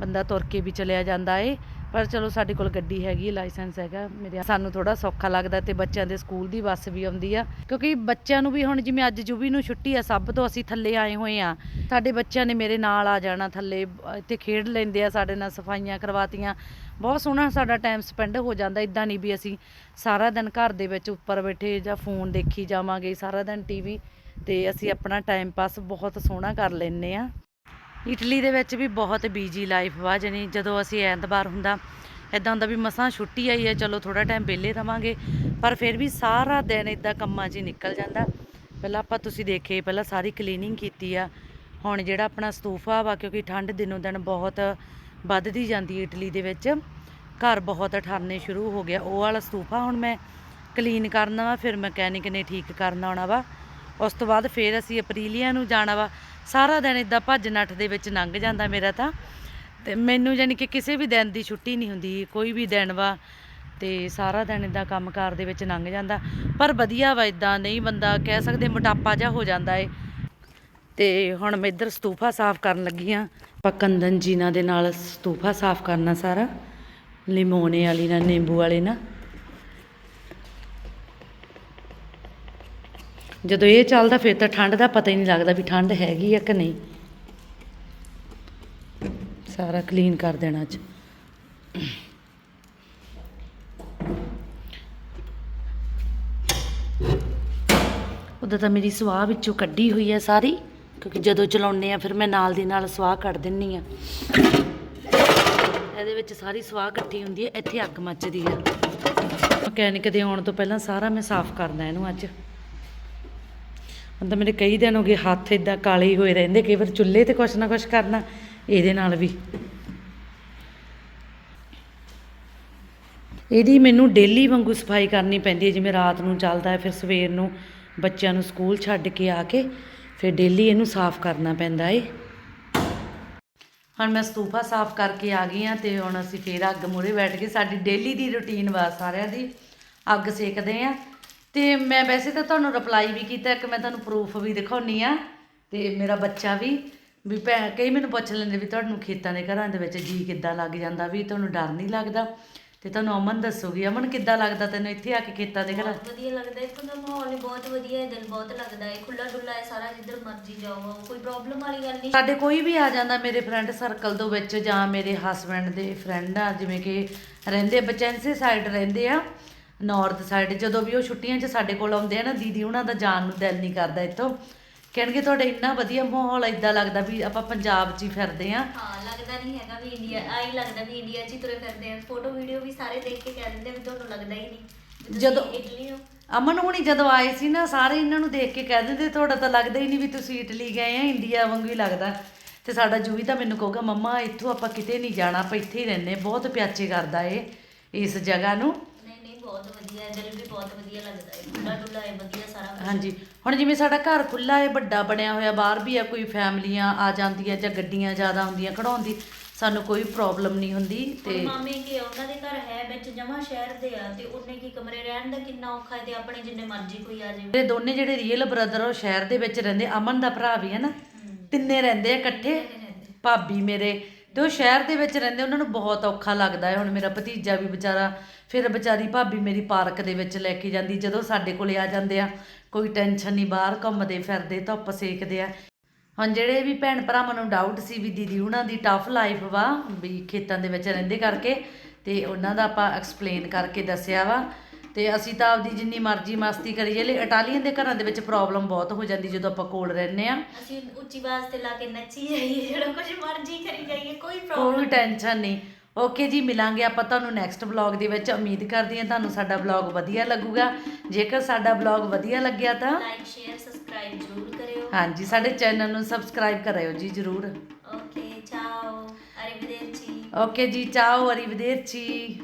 ਬੰਦਾ ਤੁਰ ਕੇ ਵੀ ਚਲਿਆ ਜਾਂਦਾ ਏ। ਪਰ ਚਲੋ ਸਾਡੇ ਕੋਲ ਗੱਡੀ ਹੈਗੀ, ਲਾਇਸੈਂਸ ਹੈਗਾ। ਮੇਰੇ ਸਾਨੂੰ ਥੋੜਾ ਸੌਖਾ ਲੱਗਦਾ ਤੇ ਬੱਚਿਆਂ ਦੇ ਸਕੂਲ ਦੀ ਬੱਸ ਵੀ ਆਉਂਦੀ ਆ। ਕਿਉਂਕਿ ਬੱਚਿਆਂ ਨੂੰ ਵੀ ਹੁਣ ਜਿਵੇਂ ਅੱਜ ਜੁਬੀ ਨੂੰ ਛੁੱਟੀ ਆ, ਸਭ ਤੋਂ ਅਸੀਂ ਥੱਲੇ ਆਏ ਹੋਏ ਆ। ਸਾਡੇ ਬੱਚਿਆਂ ਨੇ ਮੇਰੇ ਨਾਲ ਆ ਜਾਣਾ ਥੱਲੇ, ਇੱਥੇ ਖੇਡ ਲੈਂਦੇ ਆ ਸਾਡੇ ਨਾਲ, ਸਫਾਈਆਂ ਕਰਵਾਤੀਆਂ। ਬਹੁਤ ਸੋਹਣਾ ਸਾਡਾ ਟਾਈਮ ਸਪੈਂਡ ਹੋ ਜਾਂਦਾ ਇਦਾਂ ਨਹੀਂ ਵੀ ਅਸੀਂ ਸਾਰਾ ਦਿਨ ਘਰ ਦੇ ਵਿੱਚ ਉੱਪਰ ਬੈਠੇ ਜਾਂ ਫੋਨ ਦੇਖੀ ਜਾਵਾਂਗੇ, ਸਾਰਾ ਦਿਨ ਟੀਵੀ ਤੇ ਅਸੀਂ ਆਪਣਾ ਟਾਈਮ ਪਾਸ ਬਹੁਤ ਸੋਹਣਾ ਕਰ ਲੈਂਦੇ ਆ। ਇਟਲੀ ਦੇ ਵਿੱਚ ਵੀ ਬਹੁਤ ਬੀਜੀ ਲਾਈਫ ਵਾ, ਜਾਣੀ ਜਦੋਂ ਅਸੀਂ ਐਤਵਾਰ ਹੁੰਦਾ ਇਦਾਂ ਹੁੰਦਾ ਵੀ ਮਸਾਂ ਛੁੱਟੀ ਆਈ ਹੈ, ਚਲੋ ਥੋੜਾ ਟਾਈਮ ਵਿਹਲੇ ਰਵਾਂਗੇ, ਪਰ ਫਿਰ ਵੀ ਸਾਰਾ ਦਿਨ ਇਦਾਂ ਕੰਮਾਂ 'ਚ ਹੀ ਨਿਕਲ ਜਾਂਦਾ। ਪਹਿਲਾਂ ਆਪਾਂ ਤੁਸੀਂ ਦੇਖੇ, ਪਹਿਲਾਂ ਸਾਰੀ ਕਲੀਨਿੰਗ ਕੀਤੀ ਆ, ਹੁਣ ਜਿਹੜਾ ਆਪਣਾ ਸਤੂਫਾ ਵਾ, ਕਿਉਂਕਿ ਠੰਡ ਦਿਨੋਂ ਦਿਨ ਬਹੁਤ ਵੱਧਦੀ ਜਾਂਦੀ ਹੈ ਇਟਲੀ ਦੇ ਵਿੱਚ, ਘਰ ਬਹੁਤ ਠਰਨੇ ਸ਼ੁਰੂ ਹੋ ਗਿਆ ਉਹ ਵਾਲਾ ਸਤੂਫਾ ਹੁਣ ਮੈਂ ਕਲੀਨ ਕਰਨਾ ਵਾ, ਫਿਰ ਮਕੈਨਿਕ ਨੇ ਠੀਕ ਕਰਨਾ ਆਉਣਾ ਵਾ। ਉਸ ਤੋਂ ਬਾਅਦ ਫਿਰ ਅਸੀਂ ਅਪਰੀਲੀਆ ਨੂੰ ਜਾਣਾ ਵਾ। ਸਾਰਾ ਦਿਨ ਇਦਾਂ ਭੱਜ ਨੱਠ ਦੇ ਵਿੱਚ ਲੰਘ ਜਾਂਦਾ ਮੇਰਾ ਤਾਂ। ਤੇ ਮੈਨੂੰ ਯਾਨੀ ਕਿ ਕਿਸੇ ਵੀ ਦਿਨ ਦੀ ਛੁੱਟੀ ਨਹੀਂ ਹੁੰਦੀ, ਕੋਈ ਵੀ ਦਿਨ ਵਾ। ਤੇ ਸਾਰਾ ਦਿਨ ਇਦਾਂ ਕੰਮਕਾਰ ਦੇ ਵਿੱਚ ਲੰਘ ਜਾਂਦਾ। ਪਰ ਵਧੀਆ ਵਾ ਇਦਾਂ ਨਹੀਂ ਬੰਦਾ ਕਹਿ ਸਕਦੇ ਮੋਟਾਪਾ ਜਿਹਾ ਹੋ ਜਾਂਦਾ ਏ। ਤੇ ਹੁਣ ਮੈਂ ਇੱਧਰ ਸਤੂਫਾ ਸਾਫ਼ ਕਰਨ ਲੱਗੀ ਆ। ਆਪਾਂ ਕੰਦਨ ਜੀਨਾ ਦੇ ਨਾਲ ਸਤੂਫਾ ਸਾਫ਼ ਕਰਨਾ ਸਾਰਾ। ਲਿਮੋਨੇ ਵਾਲੀ ਨਾਲ, ਨਿੰਬੂ ਵਾਲੇ ਨਾਲ। ਜਦੋਂ ਇਹ ਚੱਲਦਾ ਫਿਰ ਤਾਂ ਠੰਡ ਦਾ ਪਤਾ ਹੀ ਨਹੀਂ ਲੱਗਦਾ ਵੀ ਠੰਡ ਹੈਗੀ ਆ ਕਿ ਨਹੀਂ। ਸਾਰਾ ਕਲੀਨ ਕਰ ਦੇਣਾ ਅੱਜ। ਉਦੋਂ ਤਾਂ ਮੇਰੀ ਸਵਾਹ ਵਿੱਚੋਂ ਕੱਢੀ ਹੋਈ ਹੈ ਸਾਰੀ, ਕਿਉਂਕਿ ਜਦੋਂ ਚਲਾਉਂਦੇ ਆ ਫਿਰ ਮੈਂ ਨਾਲ ਦੀ ਨਾਲ ਸਵਾਹ ਕੱਢ ਦਿੰਨੀ ਆ। ਇਹਦੇ ਵਿੱਚ ਸਾਰੀ ਸਵਾਹ ਇਕੱਠੀ ਹੁੰਦੀ ਹੈ ਇੱਥੇ ਅੱਗ ਮੱਚਦੀ ਹੈ ਮਕੈਨਿਕ ਦੇ ਆਉਣ ਤੋਂ ਪਹਿਲਾਂ ਸਾਰਾ ਮੈਂ ਸਾਫ਼ ਕਰਦਾ ਇਹਨੂੰ ਅੱਜ। ਹੁਣ ਤਾਂ ਮੇਰੇ ਕਈ ਦਿਨ ਹੋ ਗਏ ਹੱਥ ਇਦਾਂ ਕਾਲੇ ਹੀ ਹੋਏ ਰਹਿੰਦੇ, ਕਈ ਵਾਰ ਚੁੱਲ੍ਹੇ ਤੇ ਕੁਛ ਨਾ ਕੁਛ ਕਰਨਾ, ਇਹਦੇ ਨਾਲ ਵੀ। ਇਹਦੀ ਮੈਨੂੰ ਡੇਲੀ ਵਾਂਗੂ ਸਫ਼ਾਈ ਕਰਨੀ ਪੈਂਦੀ ਹੈ, ਜਿਵੇਂ ਰਾਤ ਨੂੰ ਚੱਲਦਾ ਹੈ, ਫਿਰ ਸਵੇਰ ਨੂੰ ਬੱਚਿਆਂ ਨੂੰ ਸਕੂਲ ਛੱਡ ਕੇ ਆ ਕੇ ਫਿਰ ਡੇਲੀ ਇਹਨੂੰ ਸਾਫ਼ ਕਰਨਾ ਪੈਂਦਾ ਏ। ਹੁਣ ਮੈਂ ਸਤੂਫਾ ਸਾਫ਼ ਕਰਕੇ ਆ ਗਈ ਆ ਤੇ ਹੁਣ ਅਸੀਂ ਫੇਰ ਅੱਗ ਮੂਹਰੇ ਬੈਠ ਕੇ ਸਾਡੀ ਡੇਲੀ ਦੀ ਰੁਟੀਨ ਵਾ ਸਾਰਿਆਂ ਦੀ। ਅੱਗ ਸੇਕਦੇ ਆ ਤੇ ਮੈਂ ਵੈਸੇ ਤਾਂ ਤੁਹਾਨੂੰ ਰਿਪਲਾਈ ਵੀ ਕੀਤਾ ਇੱਕ ਮੈਂ ਤੁਹਾਨੂੰ ਪ੍ਰੂਫ ਵੀ ਦਿਖਾਉਣੀ ਆ ਤੇ ਮੇਰਾ ਬੱਚਾ ਵੀ ਵੀ ਭੈ ਕਈ ਮੈਨੂੰ ਪੁੱਛ ਲੈਂਦੇ ਵੀ ਤੁਹਾਨੂੰ ਖੇਤਾਂ ਦੇ ਘਰਾਂ ਦੇ ਵਿੱਚ ਜੀ ਕਿੱਦਾਂ ਲੱਗ ਜਾਂਦਾ ਵੀ ਤੁਹਾਨੂੰ ਡਰ ਨਹੀਂ ਲੱਗਦਾ? ਤੇ ਤੁਹਾਨੂੰ ਅਮਨ ਦੱਸੂਗੀ ਅਮਨ ਕਿੱਦਾਂ ਲੱਗਦਾ ਤੈਨੂੰ ਇੱਥੇ ਆ ਕੇ ਖੇਤਾਂ ਦੇ ਘਰਾਂ? ਬਹੁਤ ਵਧੀਆ ਲੱਗਦਾ ਇੱਥੋਂ ਦਾ ਮਾਹੌਲ ਹੀ ਬਹੁਤ ਵਧੀਆ ਹੈ ਦਿਲ ਬਹੁਤ ਲੱਗਦਾ ਹੈ ਖੁੱਲਾ ਡੁੱਲਾ ਹੈ ਸਾਰਾ ਜਿੱਧਰ ਮਰਜ਼ੀ ਜਾਓ ਕੋਈ ਪ੍ਰੋਬਲਮ ਵਾਲੀ ਗੱਲ ਨਹੀਂ। ਸਾਡੇ ਕੋਈ ਵੀ ਆ ਜਾਂਦਾ ਮੇਰੇ ਫਰੈਂਡ ਸਰਕਲ ਦੇ ਵਿੱਚ ਜਾਂ ਮੇਰੇ ਹਸਬੰਡ ਦੇ ਫਰੈਂਡ ਆ ਜਿਵੇਂ ਕਿ ਰਹਿੰਦੇ ਬਚੈਂਸੇ ਸਾਈਡ ਰਹਿੰਦੇ ਆ ਨਾਰਥ ਸਾਈਡ ਜਦੋਂ ਵੀ ਉਹ ਛੁੱਟੀਆਂ 'ਚ ਸਾਡੇ ਕੋਲ ਆਉਂਦੇ ਆ ਨਾ ਦੀਦੀ ਉਹਨਾਂ ਦਾ ਜਾਣ ਨੂੰ ਦਿਲ ਨਹੀਂ ਕਰਦਾ ਇੱਥੋਂ। ਕਹਿਣਗੇ ਤੁਹਾਡੇ ਇੰਨਾ ਵਧੀਆ ਮਾਹੌਲ ਇਦਾਂ ਲੱਗਦਾ ਵੀ ਆਪਾਂ ਪੰਜਾਬ 'ਚ ਹੀ ਫਿਰਦੇ ਆ ਹਾਂ ਲੱਗਦਾ ਨਹੀਂ ਹੈਗਾ ਵੀ ਇੰਡੀਆ ਆਈ ਲੱਗਦਾ ਵੀ ਇੰਡੀਆ 'ਚ ਹੀ ਤੁਰੇ ਫਿਰਦੇ ਆ ਫੋਟੋ ਵੀਡੀਓ ਵੀ ਸਾਰੇ ਦੇਖ ਕੇ ਕਹਿ ਦਿੰਦੇ ਵੀ ਤੁਹਾਨੂੰ ਲੱਗਦਾ ਹੀ ਨਹੀਂ। ਵੀ ਤੁਸੀਂ ਜਦੋਂ- ਇਟਲੀ ਹੋ। ਅਮਨ ਹੁਣੀ ਜਦੋਂ ਆਏ ਸੀ ਨਾ ਸਾਰੇ ਇਹਨਾਂ ਨੂੰ ਦੇਖ ਕੇ ਕਹਿ ਦਿੰਦੇ ਤੁਹਾਡਾ ਤਾਂ ਲੱਗਦਾ ਹੀ ਨਹੀਂ ਵੀ ਤੁਸੀਂ ਇਟਲੀ ਗਏ ਆ ਇੰਡੀਆ ਵਾਂਗੂ ਹੀ ਲੱਗਦਾ। ਤੇ ਸਾਡਾ ਜੂਵੀ ਤਾਂ ਮੈਨੂੰ ਕਹੂਗਾ ਮੰਮਾ ਇੱਥੋਂ ਆਪਾਂ ਕਿਤੇ ਨਹੀਂ ਜਾਣਾ ਆਪਾਂ ਇੱਥੇ ਹੀ ਰਹਿੰਦੇ ਬਹੁਤ ਪਿਆਚੇ ਕਰਦਾ ਏ ਇਸ ਜਗ੍ਹਾ ਨੂੰ। ਬਹੁਤ ਵਧੀਆ ਹੈ ਦਿਲ ਵੀ ਬਹੁਤ ਵਧੀਆ ਲੱਗਦਾ ਹੈ। ਖੁੱਲਾ ਡੁੱਲਾ ਹੈ ਵਧੀਆ ਸਾਰਾ ਕੁਛ। ਹਾਂਜੀ। ਹੁਣ ਜਿਵੇਂ ਸਾਡਾ ਘਰ ਖੁੱਲਾ ਏ ਵੱਡਾ ਬਣਿਆ ਹੋਇਆ ਬਾਹਰ ਵੀ ਆ ਕੋਈ ਫੈਮਲੀਆਂ ਆ ਜਾਂਦੀਆਂ ਜਾਂ ਗੱਡੀਆਂ ਜ਼ਿਆਦਾ ਹੁੰਦੀਆਂ ਖੜਾਉਣ ਦੀ ਸਾਨੂੰ ਕੋਈ ਪ੍ਰੋਬਲਮ ਨਹੀਂ ਹੁੰਦੀ ਹੁਣ ਤੇ ਮਾਮੇ ਕੀ ਉਹਨਾਂ ਦੇ ਘਰ ਹੈ ਵਿੱਚ ਜਮਾ ਸ਼ਹਿਰ ਦੇ ਆ ਤੇ ਉਹਨੇ ਕੀ ਕਮਰੇ ਰਹਿਣ ਦਾ ਕਿੰਨਾ ਔਖਾ ਹੈ ਤੇ ਆਪਣੇ ਜਿੰਨੇ ਮਰਜ਼ੀ ਕੋਈ ਆ ਜਾਵੇ। ਮੇਰੇ ਦੋਨੇ ਜਿਹੜੇ ਰੀਅਲ ਬ੍ਰਦਰ ਉਹ ਸ਼ਹਿਰ ਦੇ ਵਿੱਚ ਰਹਿੰਦੇ ਅਮਨ ਦਾ ਭਰਾ ਵੀ ਹੈ ਨਾ ਤਿੰਨੇ ਰਹਿੰਦੇ ਆ ਇਕੱਠੇ। ਭਾਬੀ ਮੇਰੇ ਤੇ ਉਹ ਸ਼ਹਿਰ ਦੇ ਵਿੱਚ ਰਹਿੰਦੇ, ਉਹਨਾਂ ਨੂੰ ਬਹੁਤ ਔਖਾ ਲੱਗਦਾ ਹੈ। ਹੁਣ ਮੇਰਾ ਭਤੀਜਾ ਵੀ ਵਿਚਾਰਾ, ਫਿਰ ਵਿਚਾਰੀ ਭਾਬੀ ਮੇਰੀ ਪਾਰਕ ਦੇ ਵਿੱਚ ਲੈ ਕੇ ਜਾਂਦੀ, ਜਦੋਂ ਸਾਡੇ ਕੋਲੇ ਆ ਜਾਂਦੇ ਆ, ਕੋਈ ਟੈਨਸ਼ਨ ਨਹੀਂ, ਬਾਹਰ ਘੁੰਮਦੇ ਫਿਰਦੇ, ਧੁੱਪ ਸੇਕਦੇ ਆ। ਹੁਣ ਜਿਹੜੇ ਵੀ ਭੈਣ ਭਰਾਵਾਂ ਨੂੰ ਡਾਊਟ ਸੀ ਵੀ ਦੀਦੀ ਉਹਨਾਂ ਦੀ ਟਫ ਲਾਈਫ ਵਾ, ਵੀ ਖੇਤਾਂ ਦੇ ਵਿੱਚ ਰਹਿੰਦੇ ਕਰਕੇ, ਤੇ ਉਹਨਾਂ ਦਾ ਆਪਾਂ ਐਕਸਪਲੇਨ ਕਰਕੇ ਦੱਸਿਆ ਵਾ। ਤੇ ਅਸੀਂ ਤਾਂ ਆਪਦੀ ਜਿੰਨੀ ਮਰਜ਼ੀ ਮਸਤੀ ਕਰੀ ਜਾਈਏ ਇਟਾਲੀਅਨ ਦੇ ਘਰਾਂ ਦੇ ਵਿੱਚ ਪ੍ਰੋਬਲਮ ਬਹੁਤ ਹੋ ਜਾਂਦੀ ਜਦੋਂ ਆਪਾਂ ਕੋਲ ਰਹਿੰਦੇ ਆ ਅਸੀਂ ਉੱਚੀ ਆਵਾਜ਼ ਤੇ ਲਾ ਕੇ ਨੱਚੀ ਜਾਈਏ ਜਿਹੜਾ ਕੁਝ ਮਰਜ਼ੀ ਕਰੀ ਜਾਈਏ ਕੋਈ ਪ੍ਰੋਬਲਮ ਕੋਈ ਟੈਨਸ਼ਨ ਨਹੀਂ। ਓਕੇ ਜੀ ਮਿਲਾਂਗੇ ਆਪਾਂ ਤੁਹਾਨੂੰ ਨੈਕਸਟ ਵਲੌਗ ਦੇ ਵਿੱਚ। ਉਮੀਦ ਕਰਦੀ ਹਾਂ ਤੁਹਾਨੂੰ ਸਾਡਾ ਵਲੌਗ ਵਧੀਆ ਲੱਗੂਗਾ। ਜੇਕਰ ਸਾਡਾ ਵਲੌਗ ਵਧੀਆ ਲੱਗਿਆ ਤਾਂ ਲਾਈਕ ਸ਼ੇਅਰ ਸਬਸਕ੍ਰਾਈਬ ਜ਼ਰੂਰ ਕਰਿਓ। ਹਾਂਜੀ ਸਾਡੇ ਚੈਨਲ ਨੂੰ ਸਬਸਕ੍ਰਾਈਬ ਕਰਿਓ ਜੀ ਜਰੂਰ। ਓਕੇ ਚਾਓ ਅਰੀਵਿਦਰਚੀ ਓਕੇ ਜੀ ਚਾਓ ਅਰੀਵਦੇਰਚੀ